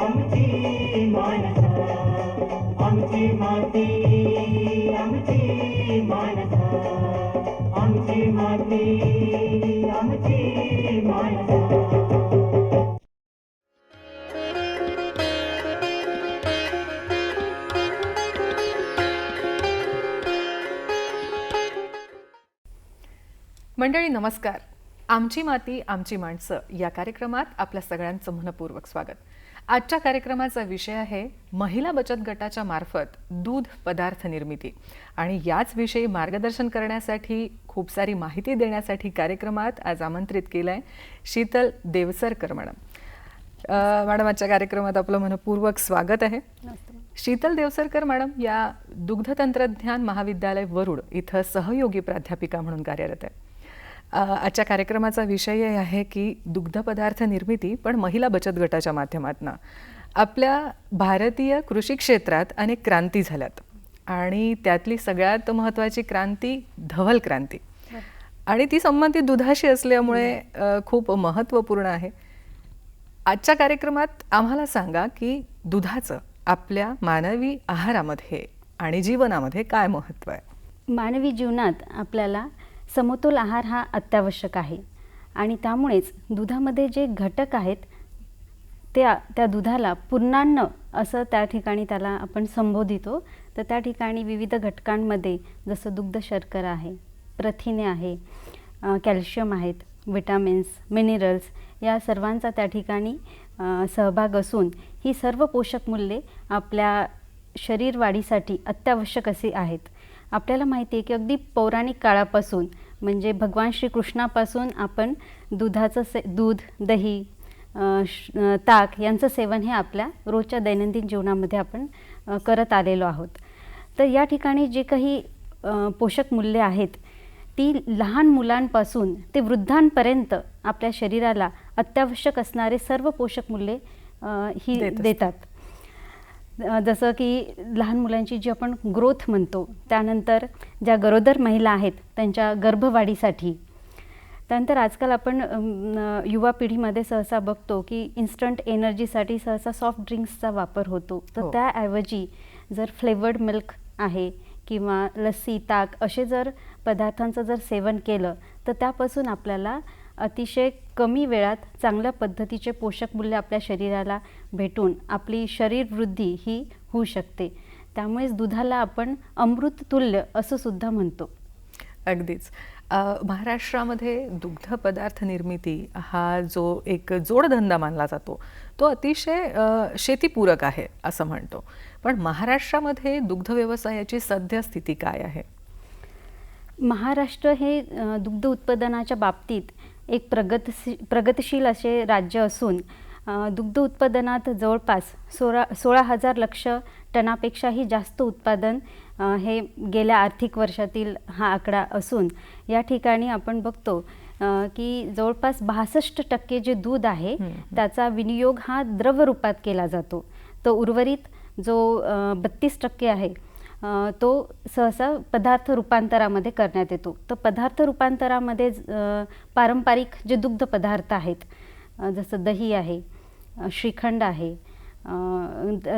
आमची माणसं आमची माती आमची माणसं आमची माती आमची माणसं मंडळी नमस्कार. आमची माती आमची माणसं या कार्यक्रमात आपल्या सगळ्यांचं मनपूर्वक स्वागत. आजच्या कार्यक्रमाचा विषय आहे महिला बचत गटाच्या मार्फत दूध पदार्थ निर्मिती. आणि याच विषयी मार्गदर्शन करण्यासाठी खूप सारी माहिती देण्यासाठी कार्यक्रमात आज आमंत्रित केलं आहे शीतल देवसरकर मॅडम. मॅडम आजच्या कार्यक्रमात आपलं मनपूर्वक स्वागत आहे. शीतल देवसरकर मॅडम या दुग्ध तंत्रज्ञान महाविद्यालय वरुड इथं सहयोगी प्राध्यापिका म्हणून कार्यरत आहे. आजच्या कार्यक्रमाचा विषय आहे की दुग्धपदार्थ निर्मिती पण महिला बचत गटाच्या माध्यमातून. आपल्या भारतीय कृषी क्षेत्रात अनेक क्रांती झाल्यात आणि त्यातली सगळ्यात महत्त्वाची क्रांती धवल क्रांती. आणि ती संबंधित दुधाशी असल्यामुळे खूप महत्त्वपूर्ण आहे. आजच्या कार्यक्रमात आम्हाला सांगा की दुधाचं आपल्या मानवी आहारामध्ये आणि जीवनामध्ये काय महत्त्व आहे? मानवी जीवनात आपल्याला समतोल आहार हा अत्यावश्यक आहे. आणि त्यामुळेच दुधामध्ये जे घटक आहेत त्या त्या दुधाला पूर्णान्न असं त्या ठिकाणी त्याला आपण संबोधितो. तर त्या ठिकाणी विविध घटकांमध्ये जसं दुग्ध शर्करा आहे प्रथिने आहे कॅल्शियम आहेत विटामिन्स मिनरल्स या सर्वांचा त्या ठिकाणी सहभाग असून ही सर्व पोषक मूल्ये आपल्या शरीर वाढीसाठी अत्यावश्यक असे आहेत. आपल्याला माहिती आहे की अगदी पौराणिक काळापासून म्हणजे भगवान श्रीकृष्णापासून आपण दुधाचं से दूध दही ताक यांचं सेवन हे आपल्या रोजच्या दैनंदिन जीवनामध्ये आपण करत आलेलो आहोत तर या ठिकाणी जे काही पोषक मूल्ये आहेत ती लहान मुलांपासून ते वृद्धांपर्यंत आपल्या शरीराला अत्यावश्यक असणारे सर्व पोषक मूल्ये ही. देतात जसं की लहान मुलांची जी आपण ग्रोथ म्हणतो त्यानंतर ज्या गरोदर महिला आहेत त्यांच्या गर्भवाढीसाठी त्यानंतर आजकाल आपण युवा पिढीमध्ये सहसा बघतो की इन्स्टंट एनर्जीसाठी सहसा सॉफ्ट ड्रिंक्सचा वापर होतो तर हो. त्याऐवजी जर फ्लेवर्ड मिल्क आहे किंवा लस्सी ताक असे जर पदार्थांचं जर सेवन केलं तर त्यापासून आपल्याला अतिशय कमी वेळात चांगल्या पद्धतीचे पोषक मूल्य आपल्या शरीराला भेटून आपली शरीरवृद्धी ही होऊ शकते. त्यामुळेच दुधाला आपण अमृततुल्य असं सुद्धा म्हणतो. अगदीच. महाराष्ट्रामध्ये दुग्ध पदार्थ निर्मिती हा जो एक जोडधंदा मानला जातो तो अतिशय शेतीपूरक आहे असं म्हणतो. पण महाराष्ट्रामध्ये दुग्ध व्यवसायाची सद्यस्थिती काय आहे? महाराष्ट्र हे दुग्ध उत्पादनाच्या बाबतीत एक प्रगतशी प्रगतिशील असे राज्य असून दुग्ध उत्पादनात जवळपास सोळा सोळा हजार लक्ष टनापेक्षाही जास्त उत्पादन हे गेल्या आर्थिक वर्षातील हा आकडा असून या ठिकाणी आपण बघतो की जवळपास बासष्ट टक्के जे दूध आहे त्याचा विनियोग हा द्रव रूपात केला जातो. तर उर्वरित जो बत्तीस टक्के आहे तो सहसा पदार्थ रूपांतरामध्ये करण्यात येतो. तर पदार्थ रूपांतरामध्ये पारंपरिक जे दुग्ध पदार्थ आहेत जसं दही आहे श्रीखंड आहे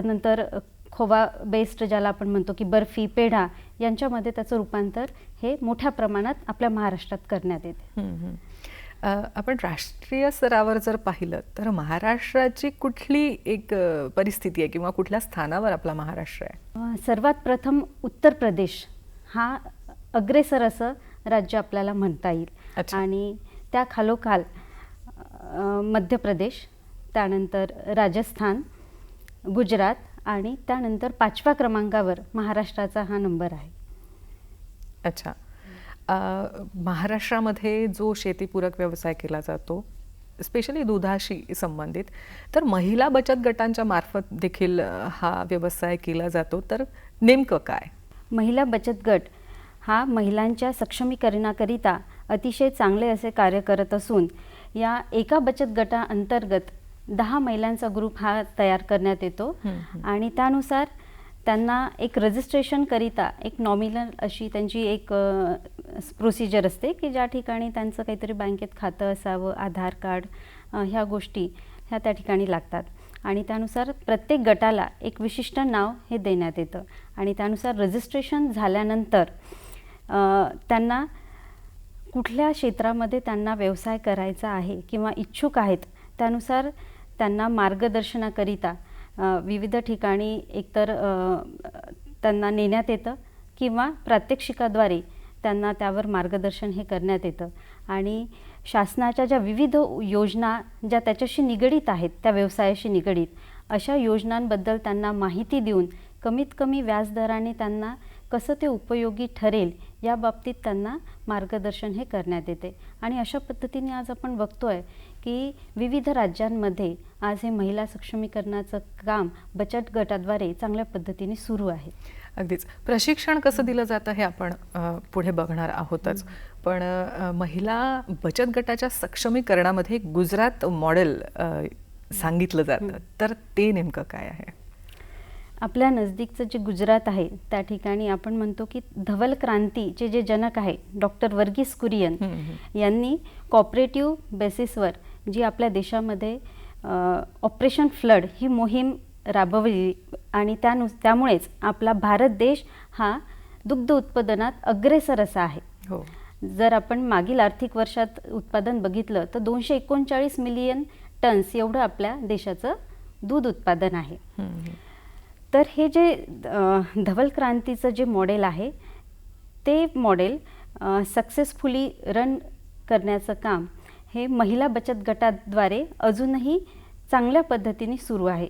नंतर खोवा बेस्ट ज्याला आपण म्हणतो की बर्फी पेढा यांच्यामध्ये त्याचं रूपांतर हे मोठ्या प्रमाणात आपल्या महाराष्ट्रात करण्यात येते. आपण राष्ट्रीय स्तरावर जर पाहिलं तर महाराष्ट्राची कुठली एक परिस्थिती आहे किंवा कुठल्या स्थानावर आपला महाराष्ट्र आहे? सर्वात प्रथम उत्तर प्रदेश हा अग्रेसर असं राज्य आपल्याला म्हणता येईल. आणि त्या खालोखाल मध्य प्रदेश त्यानंतर राजस्थान गुजरात आणि त्यानंतर पाचव्या क्रमांकावर महाराष्ट्राचा हा नंबर आहे. अच्छा. महाराष्ट्रामध्ये जो शेतीपूरक व्यवसाय केला जातो स्पेशली दुधाशी संबंधित तर महिला बचत गटांच्या मार्फत देखील हा व्यवसाय केला जातो. तर नेमकं काय? महिला बचत गट हा महिलांच्या सक्षमीकरणाकरिता अतिशय चांगले असे कार्य करत असून या एका बचत गटाअंतर्गत दहा महिलांचा ग्रुप हा तयार करण्यात येतो. आणि त्यानुसार त्यांना एक रजिस्ट्रेशनकरिता एक नॉमिनल अशी त्यांची एक प्रोसिजर असते की ज्या ठिकाणी त्यांचं काहीतरी बँकेत खातं असावं आधार कार्ड ह्या गोष्टी ह्या त्या ठिकाणी लागतात. आणि त्यानुसार प्रत्येक गटाला एक विशिष्ट नाव हे देण्यात येतं. आणि त्यानुसार रजिस्ट्रेशन झाल्यानंतर त्यांना कुठल्या क्षेत्रामध्ये त्यांना व्यवसाय करायचा आहे किंवा इच्छुक आहेत त्यानुसार त्यांना मार्गदर्शनाकरिता विविध ठिकाणी एकतर त्यांना नेण्यात येतं किंवा प्रात्यक्षिकाद्वारे त्यांना त्यावर मार्गदर्शन हे करण्यात येतं. आणि शासनाच्या ज्या विविध योजना ज्या त्याच्याशी निगडीत आहेत त्या व्यवसायाशी निगडीत अशा योजनांबद्दल त्यांना माहिती देऊन कमीत कमी व्याजदराने त्यांना कसं ते उपयोगी ठरेल या बाबतीत त्यांना मार्गदर्शन हे करण्यात येते. आणि अशा पद्धतीने आज आपण बघतो आहे की विविध राज्यांमध्ये आज हे महिला सक्षमीकरणाचं काम बचत गटाद्वारे चांगल्या पद्धतीने सुरू आहे. अगदीच. प्रशिक्षण कसं दिलं जातं हे आपण पुढे बघणार आहोतच. पण महिला बचत गटाच्या सक्षमीकरणामध्ये गुजरात मॉडेल सांगितलं जातं. तर ते नेमकं काय आहे? आपल्या नजदीकचं जे गुजरात आहे त्या ठिकाणी आपण म्हणतो की धवल क्रांतीचे जे जनक आहे डॉक्टर वर्गीस कुरियन. यांनी कॉपरेटिव्ह बेसिसवर जी आपल्या देशामध्ये ऑपरेशन फ्लड ही मोहीम राबवली आणि त्यानु त्यामुळेच आपला भारत देश हा दुग्ध उत्पादनात अग्रेसर असा आहे. हो. जर आपण मागील आर्थिक वर्षात उत्पादन बघितलं तर दोनशे एकोणचाळीस मिलियन टन्स एवढं आपल्या देशाचं दूध उत्पादन आहे. तर हे जे धवल क्रांतीचं जे मॉडेल आहे ते मॉडेल सक्सेसफुली रन करण्याचं काम हे महिला बचत गटाद्वारे अजूनही चांगल्या पद्धतीने सुरू आहे.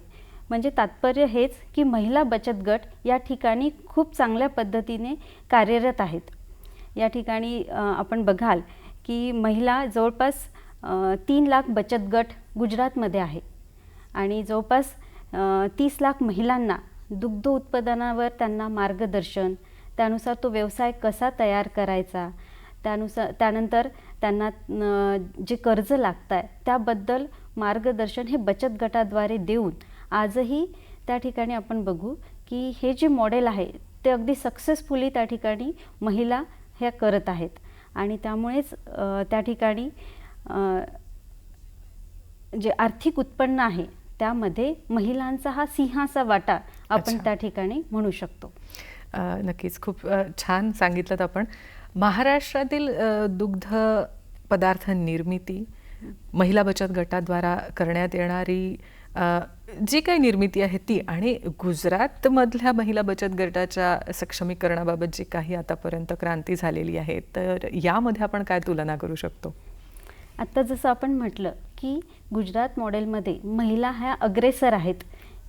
म्हणजे तात्पर्य हेच की महिला बचत गट या ठिकाणी खूप चांगल्या पद्धतीने कार्यरत आहेत. या ठिकाणी आपण बघाल की महिला जवळपास तीन लाख बचत गट गुजरातमध्ये आहे. आणि जवळपास तीस लाख महिलांना दुग्ध उत्पादनावर त्यांना मार्गदर्शन त्यानुसार तो व्यवसाय कसा तयार करायचा त्यानुसार त्यानंतर त्यांना जे कर्ज लागत आहे त्याबद्दल मार्गदर्शन हे बचत गटाद्वारे देऊन आजही त्या ठिकाणी आपण बघू की हे जे मॉडेल आहे ते अगदी सक्सेसफुली त्या ठिकाणी महिला ह्या करत आहेत. आणि त्यामुळेच त्या ठिकाणी जे आर्थिक उत्पन्न आहे त्यामध्ये महिलांचा हा सिंहाचा वाटा आपण. त्या ठिकाणी म्हणू शकतो. नक्कीच. खूप छान सांगितलं आपण. महाराष्ट्रातील दुग्ध पदार्थ निर्मिती महिला बचत गटाद्वारा करण्यात येणारी जी काही निर्मिती आहे ती आणि गुजरातमधल्या महिला बचत गटाच्या सक्षमीकरणाबाबत जी काही आतापर्यंत क्रांती झालेली आहे तर यामध्ये आपण काय तुलना करू शकतो? आत्ता जसं आपण म्हटलं की गुजरात मॉडेलमध्ये महिला ह्या अग्रेसर आहेत.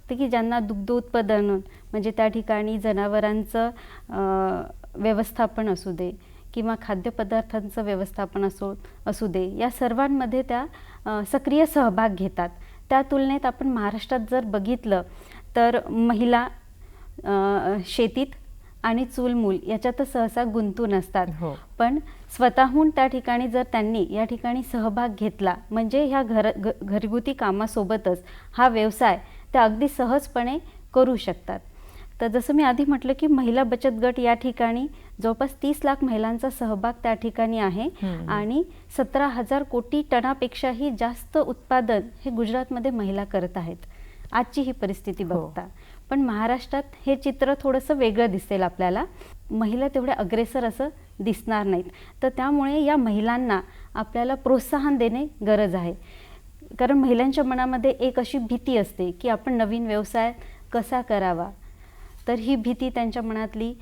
ते की ज्यांना दुग्ध उत्पादन म्हणजे त्या ठिकाणी जनावरांचं व्यवस्थापन असू दे किंवा खाद्यपदार्थांचं व्यवस्थापन असो असू दे या सर्वांमध्ये त्या सक्रिय सहभाग घेतात. त्या तुलनेत आपण महाराष्ट्रात जर बघितलं तर महिला शेतीत आणि चूलमूल याच्यातच सहसा गुंतून असतात हो. पण स्वतःहून त्या ठिकाणी जर त्यांनी या ठिकाणी सहभाग घेतला म्हणजे ह्या घर घरगुती कामासोबतच हा व्यवसाय त्या अगदी सहजपणे करू शकतात तर जसं मी आधी म्हटलं की महिला बचत गट या ठिकाणी जवळपास तीस लाख महिलांचा सहभाग त्या ठिकाणी आहे. आणि सतरा हजार कोटी टनापेक्षाही जास्त उत्पादन हे गुजरातमध्ये महिला करत आहेत. आजची ही परिस्थिती हो. बघता. पण महाराष्ट्रात हे चित्र थोडंसं वेगळं दिसेल आपल्याला. महिला तेवढ्या अग्रेसर असं दिसणार नाहीत. तर त्यामुळे या महिलांना आपल्याला प्रोत्साहन देणे गरज आहे. कारण महिलांच्या मनामध्ये एक अशी भीती असते की आपण नवीन व्यवसाय कसा करावा? तर ही भीती त्यांच्या मनातली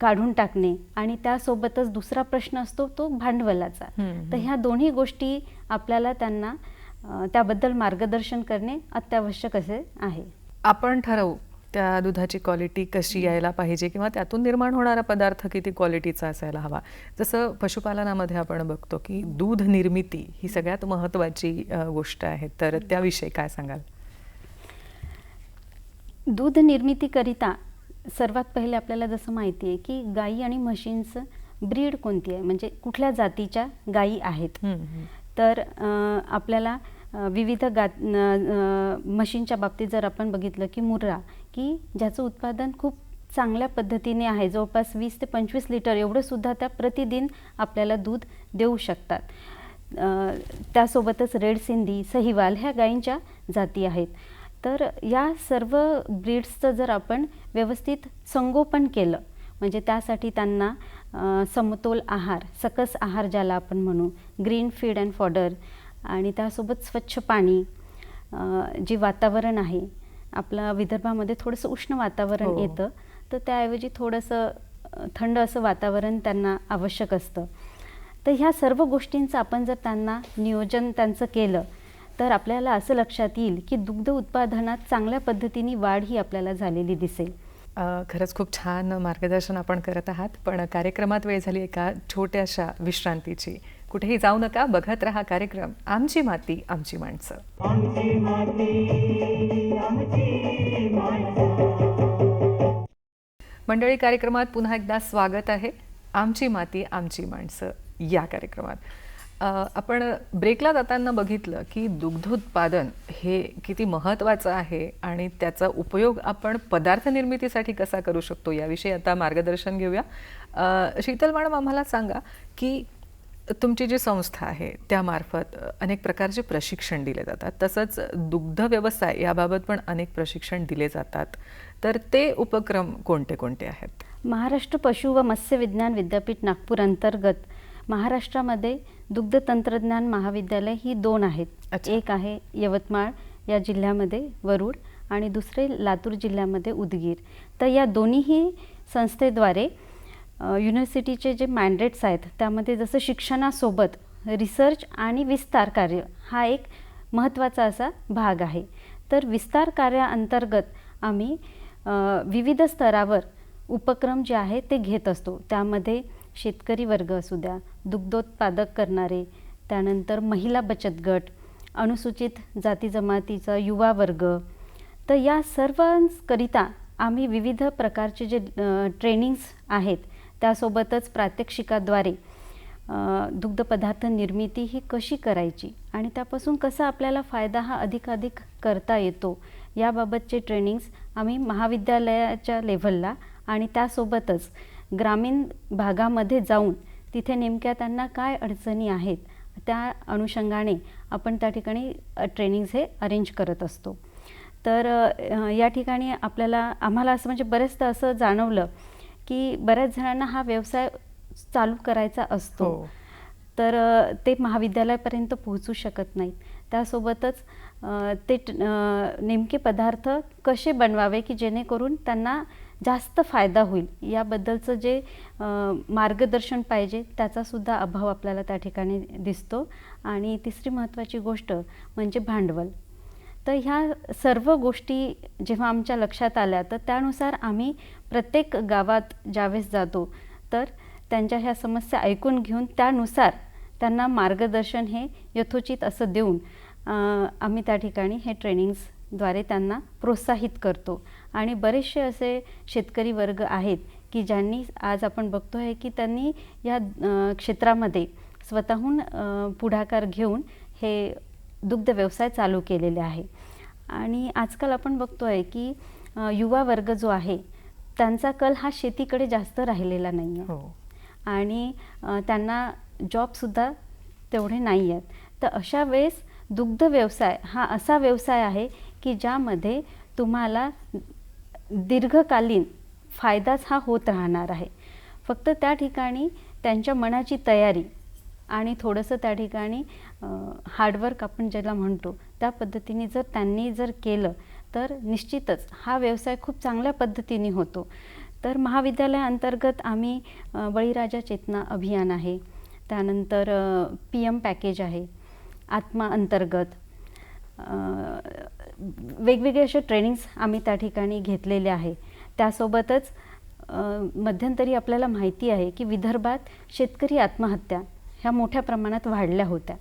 काढून टाकणे आणि त्यासोबतच दुसरा प्रश्न असतो तो भांडवलाचा. तर ह्या दोन्ही गोष्टी आपल्याला त्यांना त्याबद्दल मार्गदर्शन करणे अत्यावश्यक असे आहे. आपण ठरवू त्या दुधाची क्वालिटी कशी यायला पाहिजे किंवा त्यातून निर्माण होणारा पदार्थ किती क्वालिटीचा असायला हवा. जसं पशुपालनामध्ये आपण बघतो की दूध निर्मिती ही सगळ्यात महत्त्वाची गोष्ट आहे. तर त्याविषयी काय सांगाल? दूध निर्मितीकरिता सर्वात पहिले आपल्याला जसं माहिती आहे की गाई आणि म्हशींचं ब्रीड कोणती आहे? म्हणजे कुठल्या जातीच्या गायी आहेत. तर आपल्याला विविध गा म्हशींच्या बाबतीत जर आपण बघितलं की मुर्रा की ज्याचं उत्पादन खूप चांगल्या पद्धतीने आहे जवळपास वीस ते पंचवीस लिटर एवढं सुद्धा त्या प्रतिदिन आपल्याला दूध देऊ शकतात. त्यासोबतच रेड सिंधी सहिवाल ह्या गायींच्या जाती आहेत. तर या सर्व ब्रीड्सचं जर आपण व्यवस्थित संगोपन केलं म्हणजे त्यासाठी त्यांना समतोल आहार सकस आहार ज्याला आपण म्हणू ग्रीन फीड अँड फॉडर आणि त्यासोबत स्वच्छ पाणी जे वातावरण आहे आपलं विदर्भामध्ये थोडंसं उष्ण वातावरण हो. येतं तर त्याऐवजी थोडंसं थंड असं वातावरण त्यांना आवश्यक असतं तर ह्या सर्व गोष्टींचं आपण जर त्यांना नियोजन त्यांचं केलं तर आपल्याला असं लक्षात येईल की दुग्ध उत्पादनात चांगल्या पद्धतीने वाढ ही आपल्याला झालेली दिसेल. अ, खरंच खूप छान मार्गदर्शन आपण करत आहात पण कार्यक्रमात वेळ झाली एका छोट्याशा विश्रांतीची. कुठेही जाऊ नका बघत राहा कार्यक्रम. आमची माती आमची माणसं. आमची माती आमची माणसं. मंडळी कार्यक्रमात पुन्हा एकदा स्वागत आहे. आमची माती आमची माणसं या कार्यक्रमात. आपण ब्रेकला जाताना बघितलं की दुग्धोत्पादन हे किती महत्त्वाचं आहे आणि त्याचा उपयोग आपण पदार्थ निर्मितीसाठी कसा करू शकतो याविषयी आता मार्गदर्शन घेऊया. शीतल मॅडम आम्हाला सांगा की तुमची जी संस्था आहे त्यामार्फत अनेक प्रकारचे प्रशिक्षण दिले जातात. तसंच दुग्ध व्यवसाय याबाबत पण अनेक प्रशिक्षण दिले जातात. तर ते उपक्रम कोणते कोणते आहेत? महाराष्ट्र पशु व मत्स्य विज्ञान विद्यापीठ नागपूर अंतर्गत महाराष्ट्रामध्ये दुग्ध तंत्रज्ञान महाविद्यालय ही दोन आहेत. एक आहे यवतमाळ या जिल्ह्यामध्ये वरुड आणि दुसरे लातूर जिल्ह्यामध्ये उदगीर. तर या दोन्हीही संस्थेद्वारे युनिव्हर्सिटीचे जे मॅन्डेट्स आहेत त्यामध्ये जसं शिक्षणासोबत रिसर्च आणि विस्तार कार्य हा एक महत्त्वाचा असा भाग आहे. तर विस्तार कार्याअंतर्गत आम्ही विविध स्तरावर उपक्रम जे आहे ते घेत असतो. त्यामध्ये शेतकरी वर्ग असू द्या दुग्धोत्पादक करणारे त्यानंतर महिला बचत गट अनुसूचित जाती जमातीचा युवा वर्ग. तर या सर्वांकरिता आम्ही विविध प्रकारचे जे ट्रेनिंग्स आहेत त्यासोबतच प्रात्यक्षिकाद्वारे दुग्धपदार्थ निर्मिती ही कशी करायची आणि त्यापासून कसा आपल्याला फायदा हा अधिकाधिक करता येतो याबाबतचे ट्रेनिंग्स आम्ही महाविद्यालयाच्या लेव्हलला आणि त्यासोबतच ग्रामीण भागामध्ये जाऊन तिथे नेमक्या त्यांना काय अडचणी आहेत त्या अनुषंगाने आपण त्या ठिकाणी ट्रेनिंग्स हे अरेंज करत असतो. तर या ठिकाणी आपल्याला आम्हाला असं म्हणजे बरेचदा असं जाणवलं की बऱ्याच जणांना हा व्यवसाय चालू करायचा असतो. हो. तर ते महाविद्यालयापर्यंत पोहोचू शकत नाहीत. त्यासोबतच ते नेमके पदार्थ कसे बनवावे की जेणेकरून त्यांना जास्त फायदा होईल. याबद्दलचं जे मार्गदर्शन पाहिजे त्याचासुद्धा अभाव आपल्याला त्या ठिकाणी दिसतो. आणि तिसरी महत्त्वाची गोष्ट म्हणजे भांडवल. तर ह्या सर्व गोष्टी जेव्हा आमच्या लक्षात आल्या तर त्यानुसार आम्ही प्रत्येक गावात ज्यावेळेस जातो तर त्यांच्या ह्या समस्या ऐकून घेऊन त्यानुसार त्यांना मार्गदर्शन हे यथोचित असं देऊन आम्ही त्या ठिकाणी हे ट्रेनिंग्सद्वारे त्यांना प्रोत्साहित करतो. आणि बरेचसे असे शेतकरी वर्ग आहेत की ज्यांनी आज आपण बघतो आहे की त्यांनी या क्षेत्रामध्ये स्वतःहून पुढाकार घेऊन हे दुग्ध व्यवसाय चालू केलेले आहे. आणि आजकाल आपण बघतो आहे की युवा वर्ग जो आहे त्यांचा कल हा शेतीकडे जास्त राहिलेला नाही आहे हो. आणि त्यांना जॉबसुद्धा तेवढे नाही आहेत तर अशा वेळेस दुग्ध व्यवसाय हा असा व्यवसाय आहे की ज्यामध्ये तुम्हाला दीर्घकालीन फायदाच हा होत राहणार आहे. फक्त त्या ठिकाणी त्यांच्या मनाची तयारी आणि थोडंसं त्या ठिकाणी हार्डवर्क आपण ज्याला म्हणतो त्या पद्धतीने जर त्यांनी जर केलं तर निश्चितच हा व्यवसाय खूप चांगल्या पद्धतीने होतो. तर महाविद्यालयाअंतर्गत आम्ही बळीराजा चेतना अभियान आहे. त्यानंतर पी एम पॅकेज आहे. आत्मा अंतर्गत वेगवेगळे असे ट्रेनिंग्स आम्ही त्या ठिकाणी घेतलेले आहे. त्यासोबतच मध्यंतरी आपल्याला माहिती आहे की विदर्भात शेतकरी आत्महत्या ह्या मोठ्या प्रमाणात वाढल्या होत्या.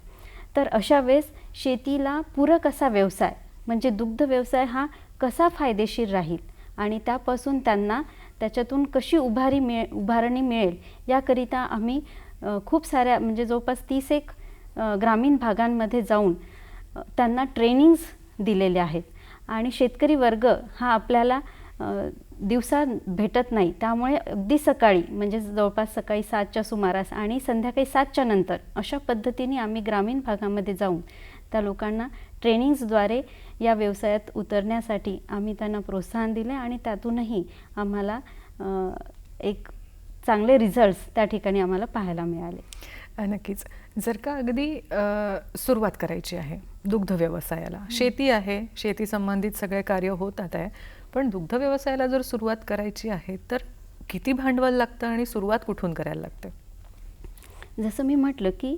तर अशा वेळेस शेतीला पूरक असा व्यवसाय म्हणजे दुग्ध व्यवसाय हा कसा फायदेशीर राहील आणि त्यापासून त्यांना त्याच्यातून कशी उभारी मिळे उभारणी मिळेल याकरिता आम्ही खूप साऱ्या म्हणजे जवळपास तीस एक ग्रामीण भागांमध्ये जाऊन त्यांना ट्रेनिंग्स दिलेले आहेत. आणि शेतकरी वर्ग हा आपल्याला दिवसा भेटत नाही. त्यामुळे अगदी सकाळी म्हणजे जवळपास सकाळी सातच्या सुमारास आणि संध्याकाळी सातच्या नंतर अशा पद्धतीने आम्ही ग्रामीण भागामध्ये जाऊन त्या लोकांना ट्रेनिंग्सद्वारे या व्यवसायात उतरण्यासाठी आम्ही त्यांना प्रोत्साहन दिले आणि त्यातूनही आम्हाला एक चांगले रिझल्ट्स त्या ठिकाणी आम्हाला पाहायला मिळाले. नक्कीच. जर का अगदी सुरुवात करायची आहे दुग्ध व्यवसायाला. शेती आहे शेती संबंधित सगळे कार्य होतात आहे. पण दुग्ध व्यवसायाला जर सुरुवात करायची आहे तर किती भांडवल लागतं आणि सुरुवात कुठून करायला लागते? जसं मी म्हटलं की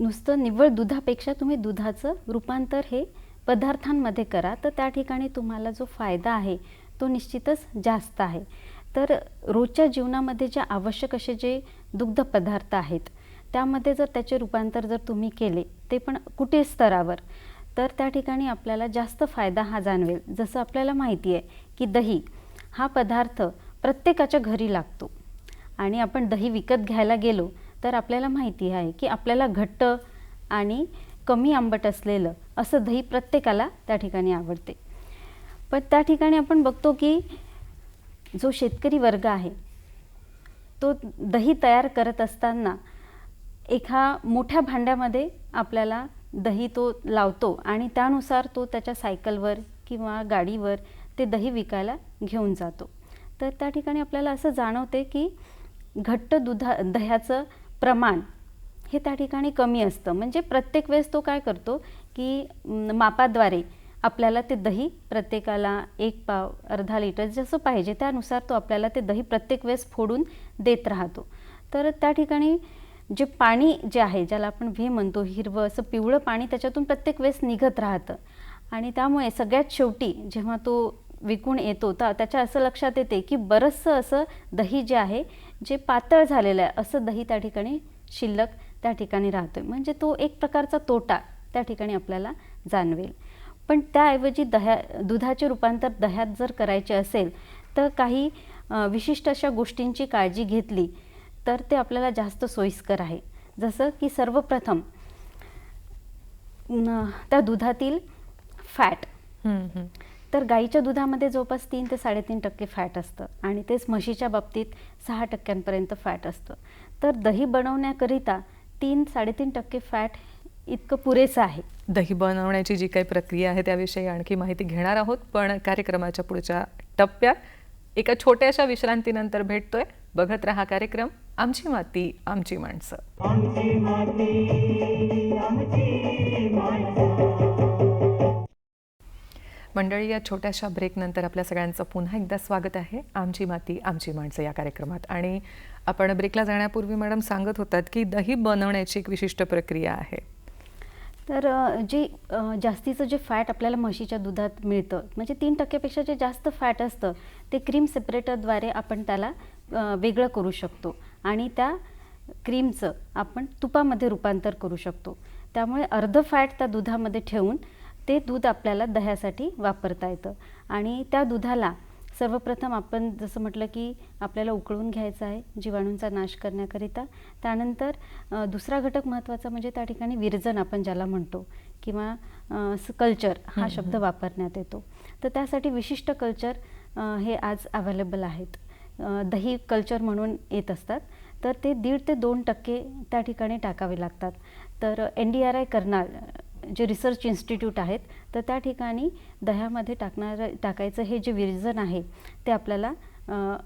नुसतं निव्वळ दुधापेक्षा तुम्ही दुधाचं रूपांतर हे पदार्थांमध्ये करा तर त्या ठिकाणी तुम्हाला जो फायदा आहे तो निश्चितच जास्त आहे. तर रोजच्या जीवनामध्ये जे आवश्यक असे जे दुग्ध पदार्थ आहेत त्यामध्ये जर त्याचे रूपांतर जर तुम्ही केले ते पण कुटीर स्तरावर? तर त्या ठिकाणी आपल्याला जास्त फायदा हा जाणवेल. जसं आपल्याला माहिती आहे की दही हा पदार्थ प्रत्येकाच्या घरी लागतो. आणि आपण दही विकत घ्यायला गेलो तर आपल्याला माहिती आहे की आपल्याला घट्ट आणि कमी आंबट असलेलं असं दही प्रत्येकाला त्या ठिकाणी आवडते. पण त्या ठिकाणी आपण बघतो की जो शेतकरी वर्ग आहे तो दही तयार करत असताना एका मोठ्या भांड्यामध्ये आपल्याला दही तो लावतो आणि त्यानुसार तो त्याच्या सायकलवर किंवा गाडीवर ते दही विकायला घेऊन जातो. तर त्या ठिकाणी आपल्याला असं जाणवते की घट्ट दुधा दह्याचं प्रमाण हे त्या ठिकाणी कमी असतं. म्हणजे प्रत्येक वेळेस तो काय करतो की मापाद्वारे आपल्याला ते दही प्रत्येकाला एक पाव अर्धा लिटर जसं पाहिजे त्यानुसार तो आपल्याला ते दही प्रत्येक वेळेस फोडून देत राहतो. तर त्या ठिकाणी जे पाणी जे आहे ज्याला आपण व्हे म्हणतो हिरवं असं पिवळं पाणी त्याच्यातून प्रत्येक वेळेस निघत राहतं. आणि त्यामुळे सगळ्यात शेवटी जेव्हा तो विकून येतो तर त्याच्या असं लक्षात येते की बरंचसं असं दही जे आहे जे पातळ झालेलं आहे असं दही त्या ठिकाणी शिल्लक त्या ठिकाणी राहतो आहे म्हणजे तो एक प्रकारचा तोटा त्या ठिकाणी आपल्याला जाणवेल. पण त्याऐवजी दह्या दुधाचे रूपांतर दह्यात जर करायचे असेल तर काही विशिष्ट अशा गोष्टींची काळजी घेतली तर ते आपल्याला जास्त सोयीस्कर आहे. जसं की सर्वप्रथम त्या दुधातील फॅट. तर गाईच्या दुधामध्ये जवळपास तीन ते साडेतीन टक्के फॅट असतं आणि तेच म्हशीच्या बाबतीत सहा टक्क्यांपर्यंत फॅट असतं. तर दही बनवण्याकरिता तीन साडेतीन टक्के फॅट इतकं पुरेसं आहे. दही बनवण्याची जी काही प्रक्रिया आहे त्याविषयी आणखी माहिती घेणार आहोत पण कार्यक्रमाच्या पुढच्या टप्प्यात एका छोट्याशा विश्रांतीनंतर भेटतोय. बघत रहा कार्यक्रम. आमची माती आमची माणसं. आमची माती आमची माणसं. मंडळी या छोट्याशा ब्रेकनंतर आपल्या सगळ्यांचं पुन्हा एकदा स्वागत आहे. आमची माती आमची माणसं या कार्यक्रमात. आणि आपण ब्रेकला जाण्यापूर्वी मॅडम सांगत होतात की दही बनवण्याची एक विशिष्ट प्रक्रिया आहे. तर जे जास्तीचं जे फॅट आपल्याला म्हशीच्या दुधात मिळतं म्हणजे तीन टक्क्यापेक्षा जे जास्त फॅट असतं ते क्रीम सेपरेटरद्वारे आपण त्याला वेगळं करू शकतो. आणि त्या क्रीमचं आपण तुपामध्ये रूपांतर करू शकतो. त्यामुळे अर्ध फॅट त्या दुधामध्ये ठेवून ते दूध आपल्याला दह्यासाठी वापरता येतं. आणि त्या दुधाला सर्वप्रथम आपण जसं म्हटलं की आपल्याला उकळून घ्यायचं आहे जीवाणूंचा नाश करण्याकरिता. त्यानंतर दुसरा घटक महत्त्वाचा म्हणजे त्या ठिकाणी विरजन आपण ज्याला म्हणतो किंवा कल्चर हा शब्द वापरण्यात येतो. तर त्यासाठी विशिष्ट कल्चर हे आज अवेलेबल आहेत. दही कल्चर म्हणून येत असतात. तर ते दीड ते दोन टक्के त्या ठिकाणी टाकावे लागतात. तर एन डी आर आय करणार जे रिसर्च इन्स्टिट्यूट आहेत तर त्या ठिकाणी दह्यामध्ये टाकणार टाकायचं हे जे विरजन आहे ते आपल्याला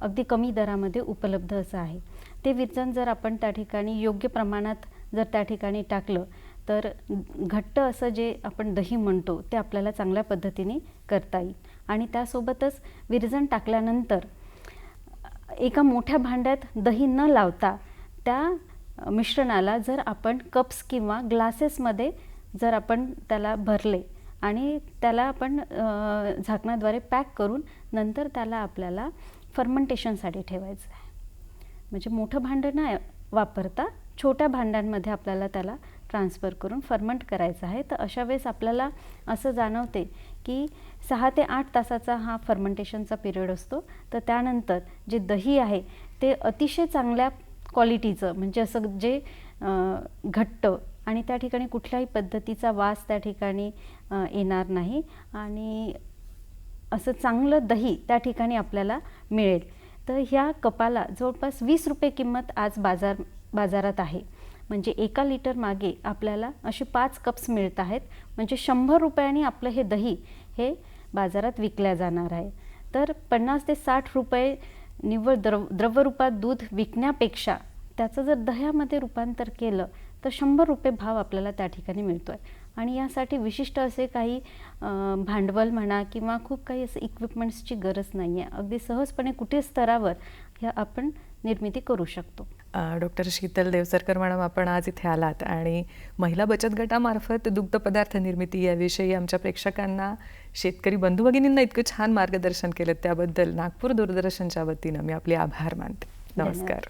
अगदी कमी दरामध्ये उपलब्ध असं आहे. ते विरजन जर आपण त्या ठिकाणी योग्य प्रमाणात जर त्या ठिकाणी टाकलं तर घट्ट असं जे आपण दही म्हणतो ते आपल्याला चांगल्या पद्धतीने करता येईल. आणि त्यासोबतच विरजन टाकल्यानंतर एका मोठ्या भांड्यात दही न लावता त्या मिश्रणाला जर आपण कप्स किंवा ग्लासेसमध्ये जर आपण त्याला भरले आणि त्याला आपण झाकणाद्वारे पॅक करून नंतर त्याला आपल्याला फर्मेंटेशनसाठी ठेवायचं आहे. म्हणजे मोठं भांडं नाही वापरता छोट्या भांड्यांमध्ये आपल्याला त्याला ट्रान्सफर करून फर्मंट करायचं आहे. तर अशा वेळेस आपल्याला असं जाणवते की सहा ते आठ तासाचा हा फर्मेंटेशनचा पिरियड असतो. तर त्यानंतर जे दही आहे ते अतिशय चांगल्या क्वालिटीचं म्हणजे असं जे घट्ट आणि त्या ठिकाणी कुठल्याही पद्धतीचा वास त्या ठिकाणी येणार नाही. आणि असं चांगलं दही त्या ठिकाणी आपल्याला मिळेल. तर ह्या कपाला जवळपास वीस रुपये किंमत आज बाजार बाजारात आहे. म्हणजे एका लिटर मागे आपल्याला असे पाच कप्स मिळत आहेत. म्हणजे शंभर रुपयांनी आपलं हे दही हे बाजारात विकल्या जाणार आहे. तर पन्नास ते साठ रुपये निव्वळ द्रव द्रवरूपात दूध विकण्यापेक्षा त्याचं जर दह्यामध्ये रूपांतर केलं तर शंभर रुपये भाव आपल्याला त्या ठिकाणी मिळतो आहे आणि यासाठी विशिष्ट असे काही भांडवल म्हणा किंवा खूप काही असं इक्विपमेंट्सची गरज नाही आहे अगदी सहजपणे कुठे स्तरावर ह्या आपण निर्मिती करू शकतो. डॉक्टर शीतल देवसरकर मॅडम आपण आज इथे आलात आणि महिला बचत गटामार्फत दुग्ध पदार्थ निर्मिती याविषयी आमच्या प्रेक्षकांना शेतकरी बंधू भगिनींना इतकं छान मार्गदर्शन केलं त्याबद्दल नागपूर दूरदर्शनच्या वतीनं मी आपले आभार मानते. नमस्कार.